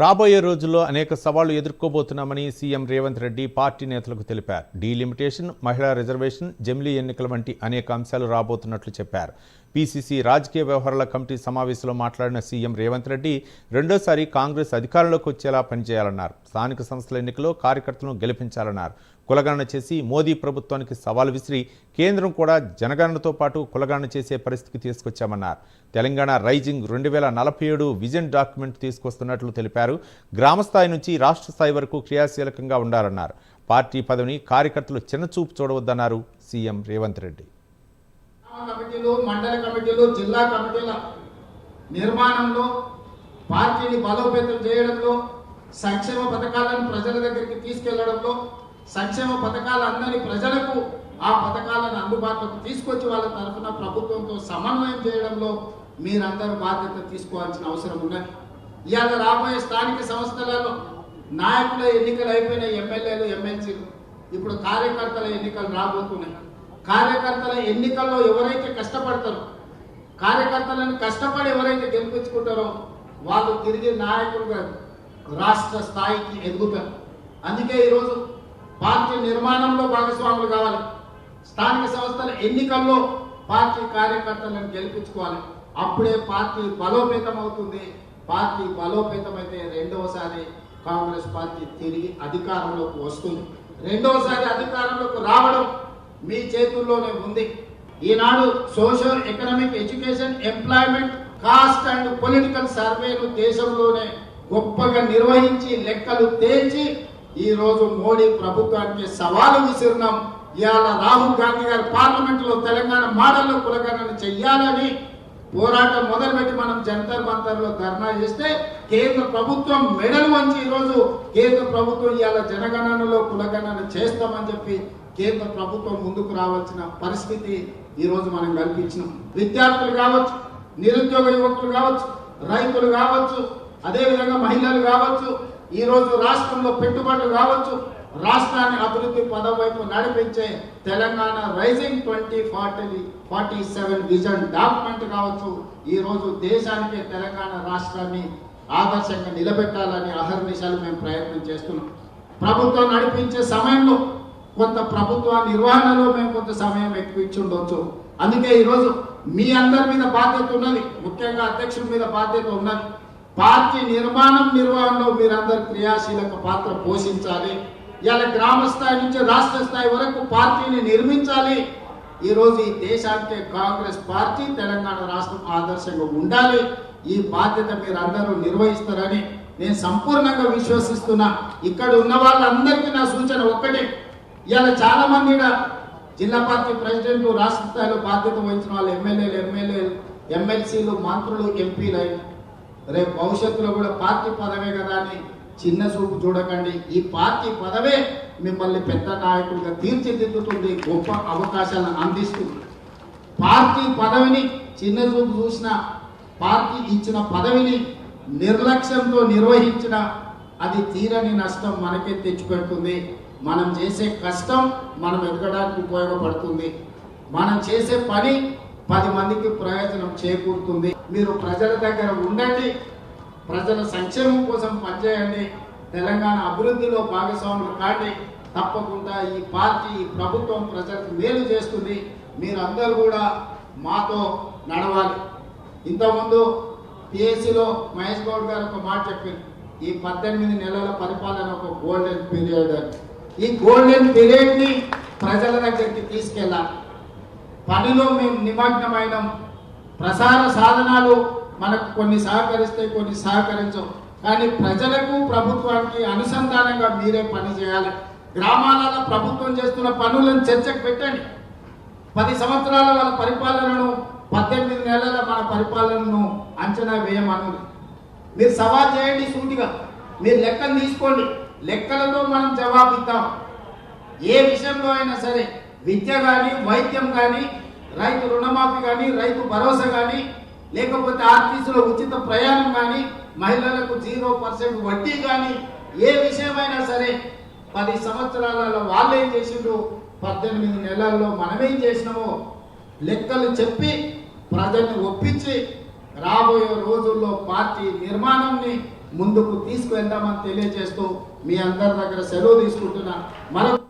రాబోయే రోజుల్లో అనేక సవాళ్ళు ఎదుర్కోబోతున్నామని సీఎం రేవంత్ రెడ్డి పార్టీ నేతలకు తెలిపారు. డీలిమిటేషన్ మహిళా రిజర్వేషన్ జమిలీ ఎన్నికల వంటి అనేక అంశాలు రాబోతున్నట్లు చెప్పారు. పీసీసీ రాజకీయ వ్యవహారాల కమిటీ సమావేశంలో మాట్లాడిన సీఎం రేవంత్ రెడ్డి రెండోసారి కాంగ్రెస్ అధికారంలోకి వచ్చేలా పనిచేయాలన్నారు. స్థానిక సంస్థల ఎన్నికల్లో కార్యకర్తలను గెలిపించాలన్నారు. కులగణన చేసి మోదీ ప్రభుత్వానికి సవాల్ విసిరి కేంద్రం కూడా జనగణనతో పాటు కులగణన చేసే పరిస్థితికి తీసుకొచ్చామన్నారు. తెలంగాణ రైజింగ్ రెండు వేల నలభై ఏడు విజన్ డాక్యుమెంట్ తీసుకొస్తున్నట్లు తెలిపారు. గ్రామ స్థాయి నుంచి రాష్ట్ర స్థాయి వరకు క్రియాశీలకంగా ఉండాలన్నారు. పార్టీ పదవిని కార్యకర్తలు చిన్నచూపు చూడవద్దన్నారు సీఎం రేవంత్ రెడ్డి. కమిటీలు మండల కమిటీలు జిల్లా కమిటీల నిర్మాణంలో పార్టీని బలోపేతం చేయడంలో సంక్షేమ పథకాలను ప్రజల దగ్గరికి తీసుకెళ్ళడంలో సంక్షేమ పథకాలు అందని ప్రజలకు ఆ పథకాలను అందుబాటులోకి తీసుకొచ్చి వాళ్ళ తరఫున ప్రభుత్వంతో సమన్వయం చేయడంలో మీరందరూ బాధ్యత తీసుకోవాల్సిన అవసరం ఉన్నది. ఇవాళ రాబోయే స్థానిక సంస్థలలో నాయకుల ఎన్నికలు అయిపోయిన ఎమ్మెల్యేలు ఎమ్మెల్సీలు. ఇప్పుడు కార్యకర్తల ఎన్నికలు రాబోతున్నాయి. కార్యకర్తల ఎన్నికల్లో ఎవరైతే కష్టపడతారో కార్యకర్తలను కష్టపడి ఎవరైతే గెలిపించుకుంటారో వాళ్ళు తిరిగి నాయకులుగా రాష్ట్ర స్థాయికి ఎదుగుతారు. అందుకే ఈరోజు పార్టీ నిర్మాణంలో భాగస్వాములు కావాలి. స్థానిక సంస్థల ఎన్నికల్లో పార్టీ కార్యకర్తలను గెలిపించుకోవాలి. అప్పుడే పార్టీ బలోపేతం అవుతుంది పార్టీ బలోపేతమైతే రెండవసారి కాంగ్రెస్ పార్టీ తిరిగి అధికారంలోకి వస్తుంది. రెండవసారి అధికారంలోకి రావడం మీ చేతుల్లోనే ఉంది. ఈనాడు social economic education employment caste and political సర్వేలు దేశంలోనే గొప్పగా నిర్వహించి లెక్కలు తేల్చి ఈ రోజు మోడీ ప్రభుత్వానికి సవాలు విసిరినాం. ఇవాళ రాహుల్ గాంధీ గారు పార్లమెంట్లో తెలంగాణ మోడల్లో కులగణన చెయ్యాలని పోరాటం మొదలుపెట్టి మనం జంతర్ మంతర్లో ధర్నా చేస్తే కేంద్ర ప్రభుత్వం మెడలు వంచి ఈరోజు కేంద్ర ప్రభుత్వం ఇవాళ జనగణనలో కులగణన చేస్తామని చెప్పి కేంద్ర ప్రభుత్వం ముందుకు రావాల్సిన పరిస్థితి ఈరోజు మనం కల్పించినాం. విద్యార్థులు కావచ్చు నిరుద్యోగ యువకులు కావచ్చు రైతులు కావచ్చు అదేవిధంగా మహిళలు కావచ్చు ఈరోజు రాష్ట్రంలో పెట్టుబడులు కావచ్చు రాష్ట్రాన్ని అభివృద్ధి పదం వైపు నడిపించే Telangana rising twenty forty forty seven vision document కావచ్చు ఈరోజు దేశానికి తెలంగాణ రాష్ట్రాన్ని ఆదర్శంగా నిలబెట్టాలని అహర్నిశాలు మేము ప్రయత్నం చేస్తున్నాం. ప్రభుత్వం నడిపించే సమయంలో కొంత ప్రభుత్వ నిర్వహణలో మేము కొంత సమయం ఎక్కువ ఇచ్చి ఉండొచ్చు. అందుకే ఈరోజు మీ అందరి మీద బాధ్యత ఉన్నది ముఖ్యంగా అధ్యక్షుడి మీద బాధ్యత ఉన్నది. పార్టీ నిర్మాణం నిర్వహణలో మీరందరూ క్రియాశీలక పాత్ర పోషించాలి. ఇలా గ్రామ స్థాయి నుంచి రాష్ట్ర స్థాయి వరకు పార్టీని నిర్మించాలి. ఈరోజు ఈ దేశానికి కాంగ్రెస్ పార్టీ తెలంగాణ రాష్ట్రం ఆదర్శంగా ఉండాలి. ఈ బాధ్యత మీరు అందరూ నిర్వహిస్తారని నేను సంపూర్ణంగా విశ్వసిస్తున్నా. ఇక్కడ ఉన్న వాళ్ళందరికీ నా సూచన ఒక్కటే. ఇవాళ చాలా మంది జిల్లా పార్టీ ప్రెసిడెంట్ రాష్ట్ర స్థాయిలో బాధ్యత వహించిన వాళ్ళు ఎమ్మెల్యేలు ఎమ్మెల్యేలు ఎమ్మెల్సీలు మంత్రులు ఎంపీలు రేపు భవిష్యత్తులో కూడా పార్టీ పదవే కదా అని చిన్న చూపు చూడకండి. ఈ పార్టీ పదవే మిమ్మల్ని పెద్ద నాయకుడిగా తీర్చిదిద్దుతుంది గొప్ప అవకాశాలను అందిస్తుంది. పార్టీ పదవిని చిన్న చూపు చూసిన పార్టీ ఇచ్చిన పదవిని నిర్లక్ష్యంతో నిర్వహించిన అది తీరని నష్టం మనకే తెచ్చిపెడుతుంది. మనం చేసే కష్టం మనం ఎదగడానికి ఉపయోగపడుతుంది. మనం చేసే పని పది మందికి ప్రయోజనం చేకూరుతుంది. మీరు ప్రజల దగ్గర ఉండండి. ప్రజల సంక్షేమం కోసం పనిచేయండి. తెలంగాణ అభివృద్ధిలో భాగస్వాములు కాండి. తప్పకుండా ఈ పార్టీ ఈ ప్రభుత్వం ప్రజలకు మేలు చేస్తుంది. మీరందరూ కూడా మాతో నడవాలి. ఇంతకుముందు పిఎస్సిలో మహేష్ గౌడ్ గారు ఒక మాట చెప్పింది ఈ పద్దెనిమిది నెలల పరిపాలన ఒక గోల్డెన్ పీరియడ్ అని. ఈ గోల్డెన్ పీరియడ్ని ప్రజల దగ్గరికి తీసుకెళ్ళాలి. పనిలో మేము నిమగ్నమైనం. ప్రసార సాధనాలు మనకు కొన్ని సహకరిస్తాయి కొన్ని సహకరించవు. కానీ ప్రజలకు ప్రభుత్వానికి అనుసంధానంగా మీరే పని చేయాలి. గ్రామాలలో ప్రభుత్వం చేస్తున్న పనులను చర్చకు పెట్టండి. పది సంవత్సరాల వాళ్ళ పరిపాలనను పద్దెనిమిది నెలల మన పరిపాలనను అంచనా వేయమను. మీరు సవాల్ చేయండి సూటిగా. మీరు లెక్కలు తీసుకోండి. లెక్కలతో మనం జవాబు ఇద్దాం ఏ విషయంలో అయినా సరే విద్య కానీ వైద్యం కానీ రైతు రుణమాఫీ కానీ రైతు భరోసా కానీ లేకపోతే ఆర్టీసీలో ఉచిత ప్రయాణం కానీ మహిళలకు జీరో పర్సెంట్ వడ్డీ కానీ ఏ విషయమైనా సరే పది సంవత్సరాలలో వాళ్ళేం చేసిండ్రు? పద్దెనిమిది నెలల్లో మనమేం చేసినామో? లెక్కలు చెప్పి ప్రజల్ని ఒప్పించి రాబోయే రోజుల్లో పార్టీ నిర్మాణంని ముందుకు తీసుకువెళ్దామని తెలియజేస్తూ మీ అందరి దగ్గర సెలవు తీసుకుంటున్నా. మరొక